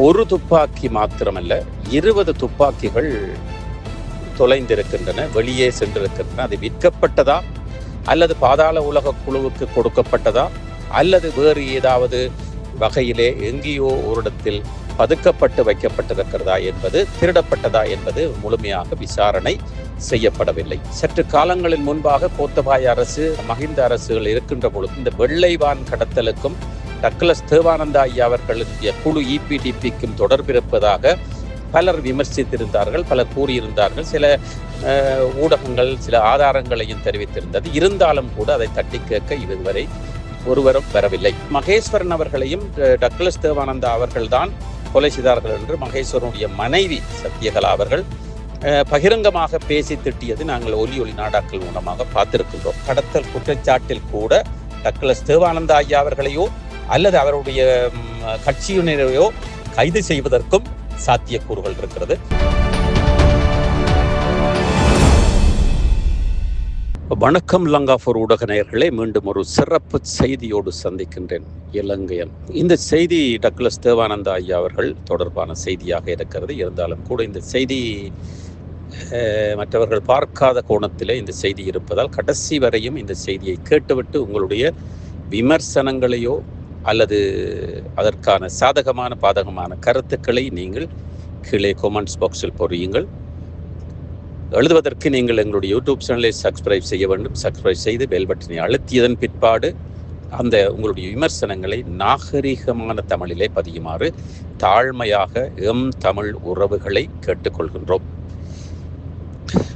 ஒரு துப்பாக்கி மாத்திரமல்ல இருபது துப்பாக்கிகள் தொலைந்திருக்கின்றன வெளியே சென்றிருக்கின்றன. அது விற்கப்பட்டதா? அல்லது பாதாள உலக குழுவுக்கு கொடுக்கப்பட்டதா? அல்லது வேறு ஏதாவது வகையிலே எங்கேயோ ஒரு இடத்தில் பதுக்கப்பட்டு வைக்கப்பட்டிருக்கிறதா என்பது திருடப்பட்டதா என்பது முழுமையாக விசாரணை செய்யப்படவில்லை. சற்று காலங்களின் முன்பாக கோத்தபாய அரசு மஹிந்த அரசுகள் இருக்கின்ற பொழுது இந்த வெள்ளைவான் கடத்தலுக்கும் டக்ளஸ் தேவானந்தா ஐயா அவர்களுடைய குழு இபிடிபிக்கும் தொடர்பிருப்பதாக பலர் விமர்சித்திருந்தார்கள் பலர் கூறியிருந்தார்கள். சில ஊடகங்கள் சில ஆதாரங்களையும் தெரிவித்திருந்தது. இருந்தாலும் கூட அதை தட்டி கேட்க இதுவரை ஒருவரும் வரவில்லை. மகேஸ்வரன் அவர்களையும் டக்ளஸ் தேவானந்தா அவர்கள்தான் கொலை செய்தார்கள் என்று மகேஸ்வரனுடைய மனைவி சத்யகலா அவர்கள் பகிரங்கமாக பேசி திட்டியது நாங்கள் ஒலி ஒளி நாடாக்கள் மூலமாக பார்த்திருக்கின்றோம். கடத்தல் குற்றச்சாட்டில் கூட டக்ளஸ் தேவானந்தா ஐயா அவர்களையோ அல்லது அவருடைய கட்சியினரையோ கைது செய்வதற்கும் சாத்தியக்கூறுகள் இருக்கிறது. வணக்கம் லங்காபூர் ஊடக நேயர்களே. மீண்டும் ஒரு சிறப்பு செய்தியோடு சந்திக்கின்றேன் இலங்கையன். இந்த செய்தி டக்ளஸ் தேவானந்தா ஐயா அவர்கள் தொடர்பான செய்தியாக இருக்கிறது. இருந்தாலும் கூட இந்த செய்தி மற்றவர்கள் பார்க்காத கோணத்தில் இந்த செய்தி இருப்பதால் கடைசி வரையும் இந்த செய்தியை கேட்டுவிட்டு உங்களுடைய விமர்சனங்களையோ அல்லது அதற்கான சாதகமான பாதகமான கருத்துக்களை நீங்கள் கீழே கொமெண்ட்ஸ் பாக்ஸில் பொறியுங்கள் எழுதுவதற்கு நீங்கள் எங்களுடைய யூடியூப் சேனலை சப்ஸ்கிரைப் செய்ய வேண்டும். சப்ஸ்கிரைப் செய்து பெல் பட்டனை அழுத்தியதன் பிற்பாடு அந்த உங்களுடைய விமர்சனங்களை நாகரிகமான தமிழிலே பதியுமாறு தாழ்மையாக எம் தமிழ் உறவுகளை கேட்டுக்கொள்கின்றோம்.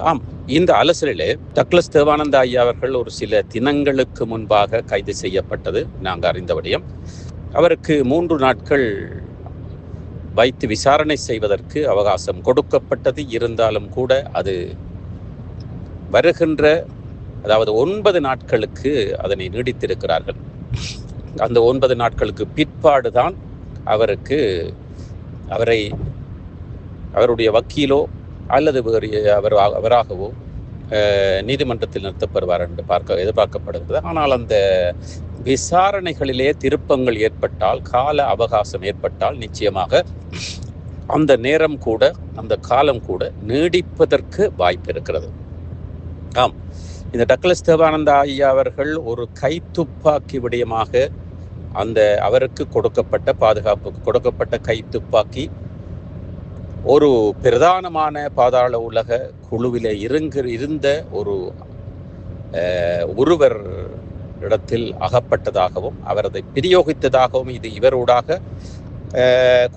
ஆம். இந்த அலசலிலே டக்ளஸ் தேவானந்தா ஐயா அவர்கள் ஒரு சில தினங்களுக்கு முன்பாக கைது செய்யப்பட்டது. நாங்கள் அறிந்த விடயம். அவருக்கு மூன்று நாட்கள் வைத்து விசாரணை செய்வதற்கு அவகாசம் கொடுக்கப்பட்டது. இருந்தாலும் கூட அது வருகின்ற அதாவது ஒன்பது நாட்களுக்கு அதனை நீடித்திருக்கிறார்கள். அந்த ஒன்பது நாட்களுக்கு பிற்பாடுதான் அவருக்கு அவரை அவருடைய வக்கீலோ அல்லது வேறு அவர் அவராகவோ நீதிமன்றத்தில் நிறுத்தப்படுவார் என்று பார்க்க எதிர்பார்க்கப்படுகிறது. ஆனால் அந்த விசாரணைகளிலே திருப்பங்கள் ஏற்பட்டால் கால அவகாசம் ஏற்பட்டால் நிச்சயமாக அந்த நேரம் கூட அந்த காலம் கூட நீடிப்பதற்கு வாய்ப்பு இருக்கிறது. ஆம். இந்த டக்ளஸ் தேவானந்தா ஐயா அவர்கள் ஒரு கைத்துப்பாக்கி விடயமாக அந்த அவருக்கு கொடுக்கப்பட்ட பாதுகாப்புக்கு கொடுக்கப்பட்ட கைத்துப்பாக்கி ஒரு பிரதானமான பாதாள உலக குழுவில் இருங்க இருந்த ஒரு ஒருவர் இடத்தில் அகப்பட்டதாகவும் அவர் அதை பிரயோகித்ததாகவும் இது இவரூடாக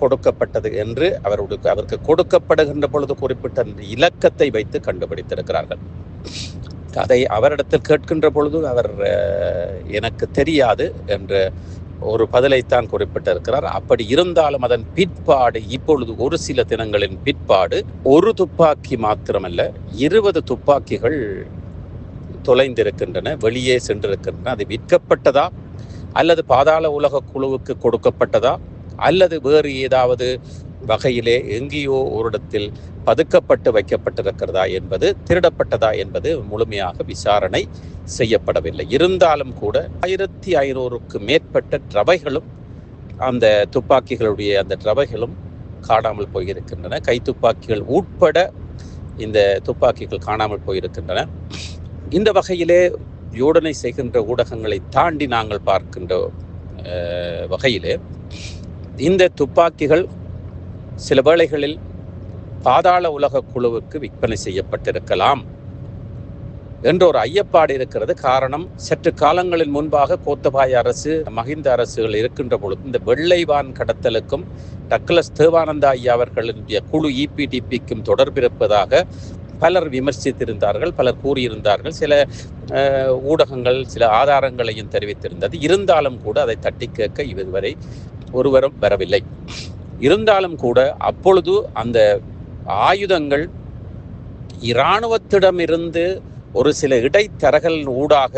கொடுக்கப்பட்டது என்று அவருடைய அவருக்கு கொடுக்கப்படுகின்ற பொழுது குறிப்பிட்ட இலக்கத்தை வைத்து கண்டுபிடித்திருக்கிறார்கள். அதை அவரிடத்தில் கேட்கின்ற பொழுது அவர் எனக்கு தெரியாது என்ற ஒரு பதிலைத்தான் குறிப்பிட்டிருக்கிறார். அப்படி இருந்தாலும் அதன் பிற்பாடு இப்பொழுது ஒரு சில தினங்களின் பிற்பாடு ஒரு துப்பாக்கி மாத்திரமல்ல இருபது துப்பாக்கிகள் தொலைந்திருக்கின்றன வெளியே சென்றிருக்கின்றன. அது விற்கப்பட்டதா? அல்லது பாதாள உலக குழுவுக்கு கொடுக்கப்பட்டதா? அல்லது வேறு ஏதாவது வகையிலே எங்கேயோ ஒரு இடத்தில் பதுக்கப்பட்டு வைக்கப்பட்டிருக்கிறதா என்பது திருடப்பட்டதா என்பது முழுமையாக விசாரணை செய்யப்படவில்லை. இருந்தாலும் கூட ஆயிரத்தி ஐநூறுக்கு மேற்பட்ட ட்ரவைகளும் அந்த துப்பாக்கிகளுடைய அந்த ட்ரவைகளும் காணாமல் போயிருக்கின்றன. கைத்துப்பாக்கிகள் உட்பட இந்த துப்பாக்கிகள் காணாமல் போயிருக்கின்றன. இந்த வகையிலே யோடனை செய்கின்ற ஊடகங்களை தாண்டி நாங்கள் பார்க்கின்ற வகையிலே இந்த துப்பாக்கிகள் சில வேளைகளில் பாதாள உலக குழுவுக்கு விற்பனை செய்யப்பட்டிருக்கலாம் என்ற ஒரு ஐயப்பாடு இருக்கிறது. காரணம் சற்று காலங்களின் முன்பாக கோத்தபாய அரசு மஹிந்த அரசுகள் இருக்கின்ற பொழுது இந்த வெள்ளைவான் கடத்தலுக்கும் டக்ளஸ் தேவானந்தா ஐயா அவர்களுடைய குழு இபிடிபிக்கும் தொடர்பிருப்பதாக பலர் விமர்சித்திருந்தார்கள் பலர் கூறியிருந்தார்கள். சில ஊடகங்கள் சில ஆதாரங்களையும் தெரிவித்திருந்தது. இருந்தாலும் கூட அதை தட்டி கேட்க இதுவரை ஒருவரும் வரவில்லை. இருந்தாலும் கூட அப்பொழுது அந்த ஆயுதங்கள் இராணுவத்திடமிருந்து ஒரு சில இடைத்தரகல் ஊடாக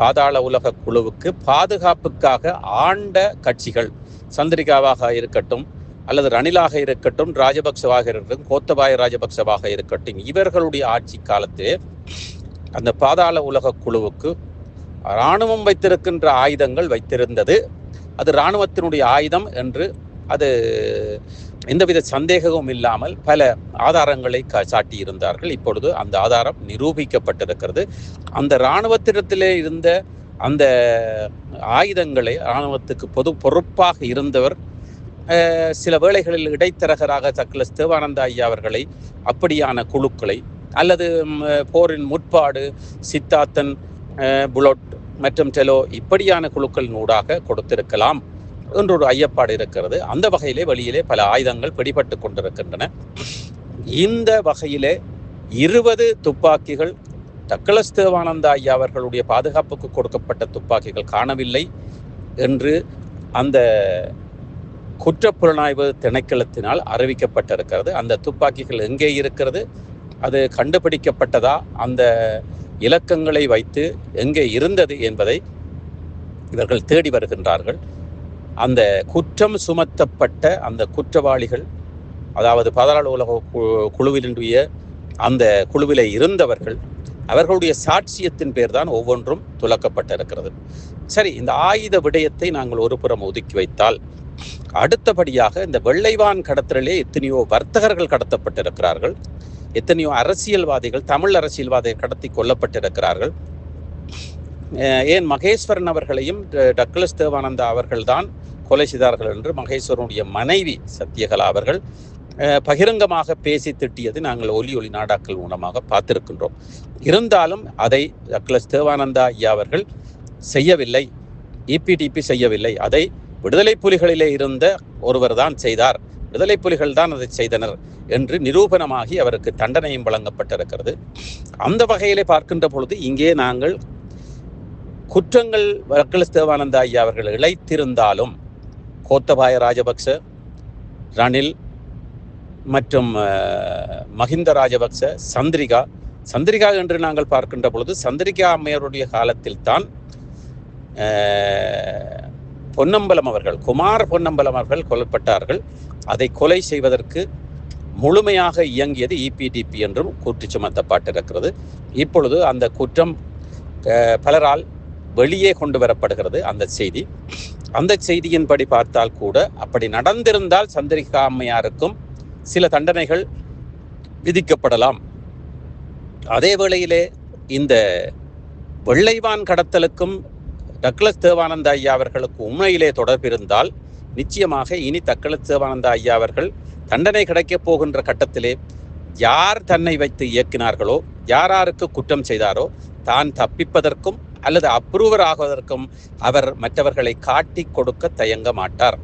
பாதாள உலக குழுவுக்கு பாதுகாப்புக்காக ஆண்ட கட்சிகள் சந்திரிகாவாக இருக்கட்டும் அல்லது ரணிலாக இருக்கட்டும் ராஜபக்சவாக இருக்கட்டும் கோத்தபாய ராஜபக்சவாக இருக்கட்டும் இவர்களுடைய ஆட்சி காலத்திலே அந்த பாதாள உலக குழுவுக்கு இராணுவம் வைத்திருக்கின்ற ஆயுதங்கள் வைத்திருந்தது. அது இராணுவத்தினுடைய ஆயுதம் என்று அது எந்தவித சந்தேகமும் இல்லாமல் பல ஆதாரங்களை க சாட்டியிருந்தார்கள். இப்பொழுது அந்த ஆதாரம் நிரூபிக்கப்பட்டிருக்கிறது. அந்த இராணுவத்திடத்திலே இருந்த அந்த ஆயுதங்களை இராணுவத்துக்கு பொது பொறுப்பாக இருந்தவர் சில வேளைகளில் இடைத்தரகராக சக்லஸ் தேவானந்த ஐயா அவர்களை அப்படியான குழுக்களை அல்லது போரின் முற்பாடு சித்தாத்தன் புலோட் மற்றும் டெலோ இப்படியான குழுக்களின் ஊடாக கொடுத்திருக்கலாம். என்ற ஒரு ஐயப்பாடு இருக்கிறது. அந்த வகையிலே வெளியிலே பல ஆயுதங்கள் பிடிபட்டு கொண்டிருக்கின்றன. இந்த வகையிலே இருபது துப்பாக்கிகள் டக்ளஸ் தேவானந்தா ஐயா அவர்களுடைய பாதுகாப்புக்கு கொடுக்கப்பட்ட துப்பாக்கிகள் காணவில்லை என்று அந்த குற்றப்புலனாய்வு திணைக்களத்தினால் அறிவிக்கப்பட்டிருக்கிறது. அந்த துப்பாக்கிகள் எங்கே இருக்கிறது? அது கண்டுபிடிக்கப்பட்டதா? அந்த இலக்கங்களை வைத்து எங்கே இருந்தது என்பதை இவர்கள் தேடி வருகின்றார்கள். அந்த குற்றம் சுமத்தப்பட்ட அந்த குற்றவாளிகள் அதாவது பாதாள உலக குழுவினுடைய அந்த குழுவிலே இருந்தவர்கள் அவர்களுடைய சாட்சியத்தின் பேர் தான் ஒவ்வொன்றும் துலக்கப்பட்டிருக்கிறது. சரி இந்த ஆயுத விடயத்தை நாங்கள் ஒரு புறம் ஒதுக்கி வைத்தால் அடுத்தபடியாக இந்த வெள்ளைவான் கடத்தலிலே எத்தனையோ வர்த்தகர்கள் கடத்தப்பட்டிருக்கிறார்கள் எத்தனையோ அரசியல்வாதிகள் தமிழ் அரசியல்வாதிகள் கடத்தி கொல்லப்பட்டிருக்கிறார்கள். ஏன் மகேஸ்வரன் அவர்களையும் டக்ளஸ் தேவானந்தா அவர்கள்தான் கொலை செய்தார்கள் என்று மகேஸ்வரனுடைய மனைவி சத்யகலா அவர்கள் பகிரங்கமாக பேசி திட்டியது நாங்கள் ஒலி ஒளி நாடாக்கள் மூலமாக பார்த்திருக்கின்றோம். இருந்தாலும் அதை அக்லஸ் தேவானந்தா ஐயா அவர்கள் செய்யவில்லை இபிடிபி செய்யவில்லை. அதை விடுதலை புலிகளிலே இருந்த ஒருவர் தான் செய்தார். விடுதலை புலிகள் தான் அதை செய்தனர் என்று நிரூபணமாகி அவருக்கு தண்டனையும் வழங்கப்பட்டிருக்கிறது. அந்த வகையிலே பார்க்கின்ற பொழுது இங்கே நாங்கள் குற்றங்கள் அக்லஸ் தேவானந்தா ஐயா அவர்கள் இழைத்திருந்தாலும் கோத்தபாய ராஜபக்ச ரணில் மற்றும் மஹிந்த ராஜபக்ச சந்திரிகா. சந்திரிகா என்று நாங்கள் பார்க்கின்ற பொழுது சந்திரிகா அம்மையருடைய காலத்தில் தான் பொன்னம்பலம் அவர்கள் குமார் பொன்னம்பலம் அவர்கள் கொல்லப்பட்டார்கள். அதை கொலை செய்வதற்கு முழுமையாக இயங்கியது இபிடிபி என்றும் குற்று சுமத்தப்பட்டிருக்கிறது இப்பொழுது அந்த குற்றம் பலரால் வெளியே கொண்டு வரப்படுகிறது அந்த செய்தி. அந்த செய்தியின்படி பார்த்தால் கூட அப்படி நடந்திருந்தால் சந்திரிகா அம்மையாருக்கும் சில தண்டனைகள் விதிக்கப்படலாம். அதே வேளையிலே இந்த வெள்ளைவான் கடத்தலுக்கும் டக்ளஸ் தேவானந்த ஐயா அவர்களுக்கு உண்மையிலே தொடர்பு இருந்தால் நிச்சயமாக இனி தக்களஸ் தேவானந்த ஐயா அவர்கள் தண்டனை கிடைக்கப் போகின்ற கட்டத்திலே யார் தன்னை வைத்து இயக்கினார்களோ யாராருக்கு குற்றம் செய்தாரோ தான் தப்பிப்பதற்கும் அல்லது அப்ரூவர் ஆகுவதற்கும் அவர் மற்றவர்களை காட்டி கொடுக்க தயங்க மாட்டார்.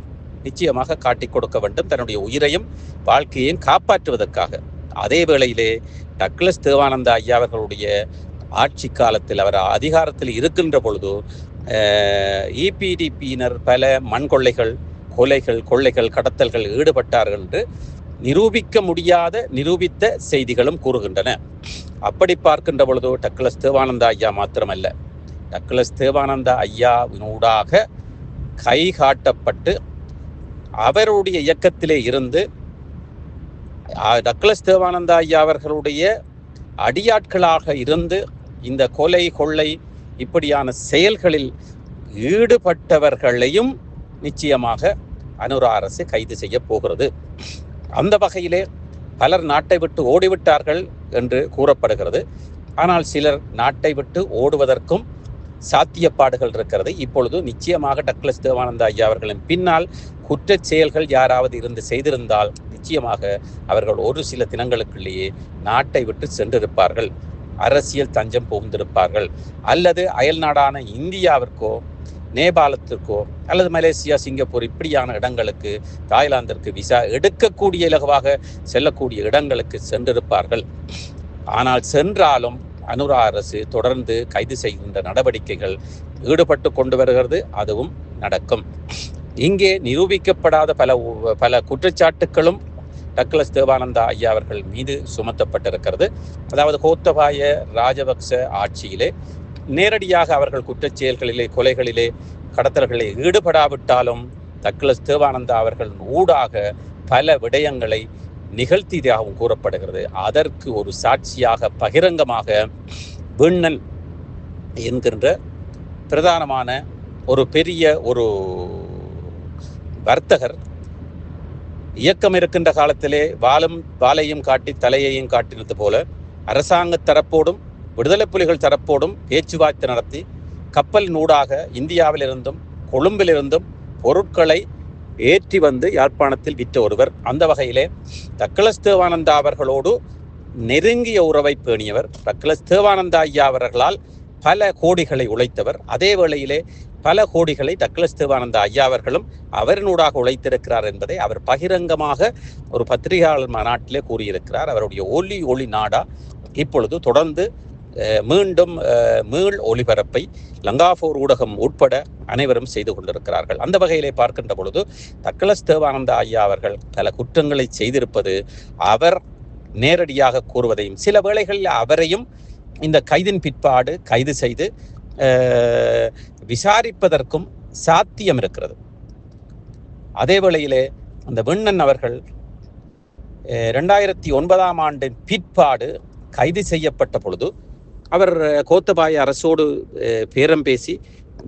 நிச்சயமாக காட்டி கொடுக்க வேண்டும் தன்னுடைய உயிரையும் வாழ்க்கையையும் காப்பாற்றுவதற்காக. அதே வேளையிலே டக்ளஸ் தேவானந்த ஐயா அவர்களுடைய ஆட்சி காலத்தில் அவர் அதிகாரத்தில் இருக்கின்ற பொழுது இபிடிபியினர் பல மண் கொள்ளைகள் கொலைகள் கொள்ளைகள் கடத்தல்கள் ஈடுபட்டார்கள் என்று நிரூபிக்க முடியாத நிரூபித்த செய்திகளும் கூறுகின்றன. அப்படி பார்க்கின்ற பொழுதோ டக்ளஸ் தேவானந்தா ஐயா மாத்திரமல்ல. டக்ளஸ் தேவானந்தா ஐயாவினூடாக கை காட்டப்பட்டு அவருடைய இயக்கத்திலே இருந்து டக்ளஸ் தேவானந்தா ஐயா அவர்களுடைய அடியாட்களாக இருந்து இந்த கொலை கொள்ளை இப்படியான செயல்களில் ஈடுபட்டவர்களையும் நிச்சயமாக அனுரா அரசு கைது செய்ய போகிறது. அந்த வகையிலே பலர் நாட்டை விட்டு ஓடிவிட்டார்கள் என்று கூறப்படுகிறது. ஆனால் சிலர் நாட்டை விட்டு ஓடுவதற்கும் சாத்தியப்பாடுகள் இருக்கிறது. இப்பொழுது நிச்சயமாக டக்ளஸ் தேவானந்த ஐயா அவர்களின் பின்னால் குற்ற செயல்கள் யாராவது இருந்து செய்திருந்தால் நிச்சயமாக அவர்கள் ஒரு சில தினங்களுக்குள்ளேயே நாட்டை விட்டு சென்றிருப்பார்கள். அரசியல் தஞ்சம் புகுந்திருப்பார்கள். அல்லது அயல் நாடான இந்தியாவிற்கோ நேபாளத்திற்கோ அல்லது மலேசியா சிங்கப்பூர் இப்படியான இடங்களுக்கு தாய்லாந்திற்கு விசா எடுக்கக்கூடிய இலகுவாக செல்லக்கூடிய இடங்களுக்கு சென்றிருப்பார்கள். ஆனால் சென்றாலும் அனுரா அரசு தொடர்ந்து கைது செய்கின்ற நடவடிக்கைகள் ஈடுபட்டு கொண்டு வருகிறது அதுவும் நடக்கும். இங்கே நிரூபிக்கப்படாத பல பல குற்றச்சாட்டுகளும் டக்ளஸ் தேவானந்தா ஐயா அவர்கள் மீது சுமத்தப்பட்டிருக்கிறது. அதாவது கோத்தபாய ராஜபக்ச ஆட்சியிலே நேரடியாக அவர்கள் குற்றச்செயல்களிலே கொலைகளிலே கடத்தல்களில் ஈடுபடாவிட்டாலும் டக்ளஸ் தேவானந்தா அவர்கள் ஊடாக பல விடயங்களை நிகழ்த்தியதாகவும் கூறப்படுகிறது. அதற்கு ஒரு சாட்சியாக பகிரங்கமாக விண்ணல் என்கின்ற பிரதானமான ஒரு பெரிய ஒரு வர்த்தகர் இயக்கம் இருக்கின்ற காலத்திலே வாலும் வாலையும் காட்டி தலையையும் காட்டினது போல அரசாங்க தரப்போடும் விடுதலை புலிகள் தரப்போடும் பேச்சுவார்த்தை நடத்தி கப்பல் நூடாக இந்தியாவிலிருந்தும் கொழும்பிலிருந்தும் பொருட்களை ஏற்றி வந்து யாழ்ப்பாணத்தில் விற்ற ஒருவர். அந்த வகையிலே தக்கலஸ் தேவானந்தா அவர்களோடு நெருங்கிய உறவை பேணியவர். தக்கலஸ் தேவானந்தா ஐயா அவர்களால் பல கோடிகளை உழைத்தவர். அதே வேளையிலே பல கோடிகளை டக்ளஸ் தேவானந்தா ஐயா அவர்களும் அவரினூடாக உழைத்திருக்கிறார் என்பதை அவர் பகிரங்கமாக ஒரு பத்திரிகையாளர் மாநாட்டிலே கூறியிருக்கிறார். அவருடைய ஒலி ஒளி நாடா இப்பொழுது தொடர்ந்து மீண்டும் மீள் ஒளிபரப்பை லங்காபூர் ஊடகம் உட்பட அனைவரும் செய்து கொண்டிருக்கிறார்கள். அந்த வகையிலே பார்க்கின்ற பொழுது தக்கலஸ் தேவானந்தா ஐயா அவர்கள் பல குற்றங்களை செய்திருப்பது அவர் நேரடியாக கூறுவதையும் சில வேளைகளில் அவரையும் இந்த கைதின் பிற்பாடு கைது செய்து விசாரிப்பதற்கும் சாத்தியம் இருக்கிறது. அதே வேளையிலே அந்த விண்ணன் அவர்கள் ரெண்டாயிரத்தி ஒன்பதாம் ஆண்டின் பிற்பாடு கைது செய்யப்பட்ட பொழுது அவர் கோத்தபாய அரசோடு பேரம் பேசி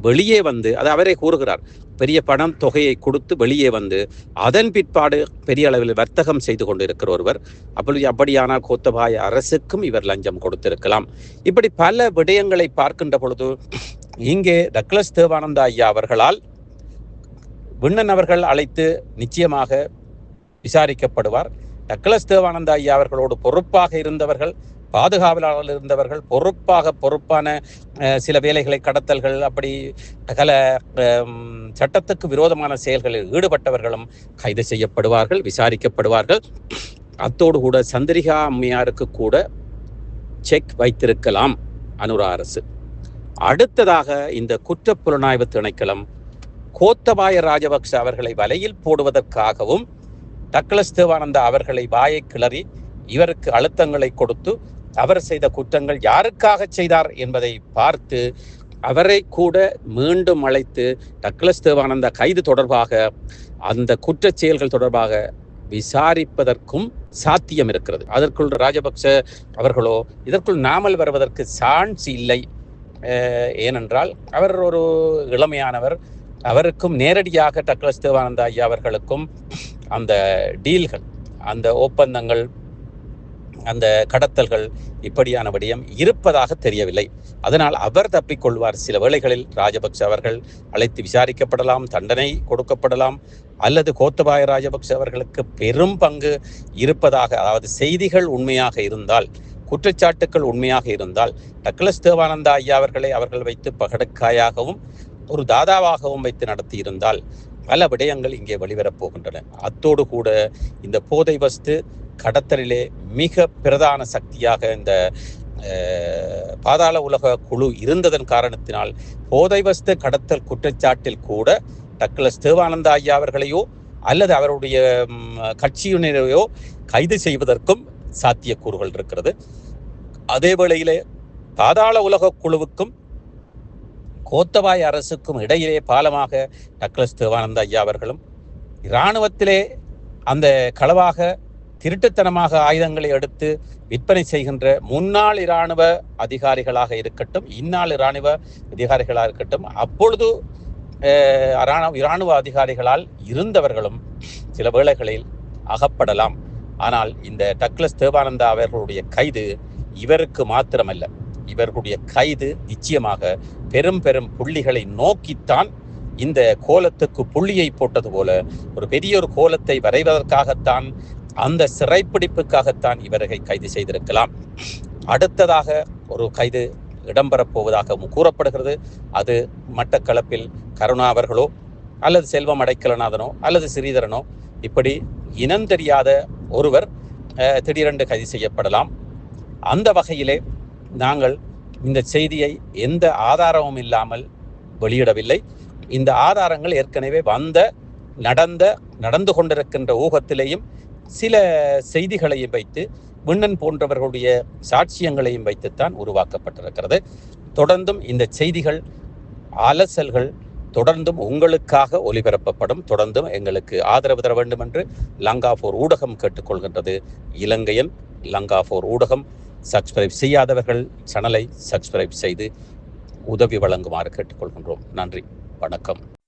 வெளியே வந்து அது அவரே கூறுகிறார் பெரிய பணம் தொகையை கொடுத்து வெளியே வந்து அதன் பிற்பாடு பெரிய அளவில் வர்த்தகம் செய்து கொண்டிருக்கிற ஒருவர் அப்படி அப்படியான கோத்தபாய அரசுக்கும் இவர் லஞ்சம் கொடுத்திருக்கலாம். இப்படி பல விடயங்களை பார்க்கின்ற பொழுது இங்கே டக்ளஸ் தேவானந்தா ஐயா அவர்களால் விண்ணன் அவர்கள் அழைத்து நிச்சயமாக விசாரிக்கப்படுவார். டக்ளஸ் தேவானந்தா ஐயா அவர்களோடு பொறுப்பாக இருந்தவர்கள் பாதுகாவலாளர்கள் இருந்தவர்கள் பொறுப்பாக பொறுப்பான சில வேலைகளை கடத்தல்கள் அப்படி பல சட்டத்துக்கு விரோதமான செயல்களில் ஈடுபட்டவர்களும் கைது செய்யப்படுவார்கள் விசாரிக்கப்படுவார்கள். அத்தோடு கூட சந்திரிகா அம்மையாருக்கு கூட செக் வைத்திருக்கலாம் அனுரா அரசு. அடுத்ததாக இந்த குற்ற புலனாய்வு திணைக்களம் கோத்தபாய ராஜபக்ச அவர்களை வலையில் போடுவதற்காகவும் டக்ளஸ் தேவானந்தா அவர்களை வாயை கிளறி இவருக்கு அழுத்தங்களை கொடுத்து அவர் செய்த குற்றங்கள் யாருக்காக செய்தார் என்பதை பார்த்து அவரை கூட மீண்டும் அழைத்து டக்ளஸ் தேவானந்த கைது தொடர்பாக அந்த குற்றச் செயல்கள் தொடர்பாக விசாரிப்பதற்கும் சாத்தியம் இருக்கிறது. அதற்குள் ராஜபக்ச அவர்களோ இதற்குள் நாமல் வருவதற்கு சான்ஸ் இல்லை. ஏனென்றால் அவர் ஒரு இளமையானவர். அவருக்கும் நேரடியாக டக்ளஸ் தேவானந்தா ஐயா அவர்களுக்கும் அந்த டீல்கள் அந்த ஒப்பந்தங்கள் அந்த கடத்தல்கள் இப்படியான விடயம் இருப்பதாக தெரியவில்லை. அதனால் அவர் தப்பிக்கொள்வார். சில வேளைகளில் ராஜபக்ச அவர்கள் அழைத்து விசாரிக்கப்படலாம் தண்டனை கொடுக்கப்படலாம் அல்லது கோத்தபாய ராஜபக்ச அவர்களுக்கு பெரும் பங்கு இருப்பதாக அதாவது செய்திகள் உண்மையாக இருந்தால் குற்றச்சாட்டுக்கள் உண்மையாக இருந்தால் டக்ளஸ் தேவானந்தா ஐயா அவர்களை அவர்கள் வைத்து பகடக்காயாகவும் ஒரு தாதாவாகவும் வைத்து நடத்தி இருந்தால் பல விடயங்கள் இங்கே வெளிவரப் போகின்றன. அத்தோடு கூட இந்த போதை வஸ்து கடத்தலிலே மிக பிரதான சக்தியாக இந்த பாதாள உலக குழு இருந்ததன் காரணத்தினால் போதை வஸ்து கடத்தல் குற்றச்சாட்டில் கூட டக்ளஸ் தேவானந்தா ஐயா அவர்களையோ அல்லது அவருடைய கட்சியினரையோ கைது செய்வதற்கும் சாத்தியக்கூறுகள் இருக்கிறது. அதே வேளையிலே பாதாள உலக குழுவுக்கும் கோத்தபாய் அரசுக்கும் இடையிலே பாலமாக டக்ளஸ் தேவானந்த ஐயா அவர்களும் இராணுவத்திலே அந்த களவாக திருட்டுத்தனமாக ஆயுதங்களை எடுத்து விற்பனை செய்கின்ற முன்னாள் இராணுவ அதிகாரிகளாக இருக்கட்டும் இந்நாள் இராணுவ அதிகாரிகளாக இருக்கட்டும் அப்பொழுது இராணுவ அதிகாரிகளால் இருந்தவர்களும் சில வேளைகளில் அகப்படலாம். ஆனால் இந்த டக்ளஸ் தேவானந்தா அவர்களுடைய கைது இவருக்கு மாத்திரமல்ல. இவர்களுடைய கைது நிச்சயமாக பெரும் பெரும் புள்ளிகளை நோக்கித்தான் இந்த கோலத்துக்கு புள்ளியை போட்டது போல ஒரு பெரிய ஒரு கோலத்தை வரைவதற்காகத்தான் அந்த சிறைப்பிடிப்புக்காகத்தான் இவர்களை கைது செய்திருக்கலாம். அடுத்ததாக ஒரு கைது இடம்பெறப்போவதாகவும் கூறப்படுகிறது. அது மட்டக்களப்பில் கருணா அவர்களோ அல்லது செல்வம் அடைக்கலநாதனோ அல்லது ஸ்ரீதரனோ இப்படி இனம் தெரியாத ஒருவர் திடீரென்று கைது செய்யப்படலாம். அந்த வகையிலே நாங்கள் இந்த செய்தியை எந்த ஆதாரமும் இல்லாமல் வெளியிடவில்லை. இந்த ஆதாரங்கள் ஏற்கனவே வந்த நடந்த நடந்து கொண்டிருக்கின்ற ஊகத்திலேயும் சில செய்திகளையும் வைத்து விண்ணன் போன்றவர்களுடைய சாட்சியங்களையும் வைத்துத்தான் உருவாக்கப்பட்டிருக்கிறது. தொடர்ந்தும் இந்த செய்திகள் அலசல்கள் தொடர்ந்தும் உங்களுக்காக ஒலிபரப்பப்படும் தொடர்ந்தும் எங்களுக்கு ஆதரவு தர வேண்டும் என்று லங்காபோர் ஊடகம் கேட்டுக்கொள்கின்றது. இலங்கையன் லங்காபோர் ஊடகம் சப்ஸ்கிரைப் செய்யாதவர்கள் சேனலை சப்ஸ்கிரைப் செய்து உதவி வழங்குமாறு கேட்டுக்கொள்கின்றோம். நன்றி. வணக்கம்.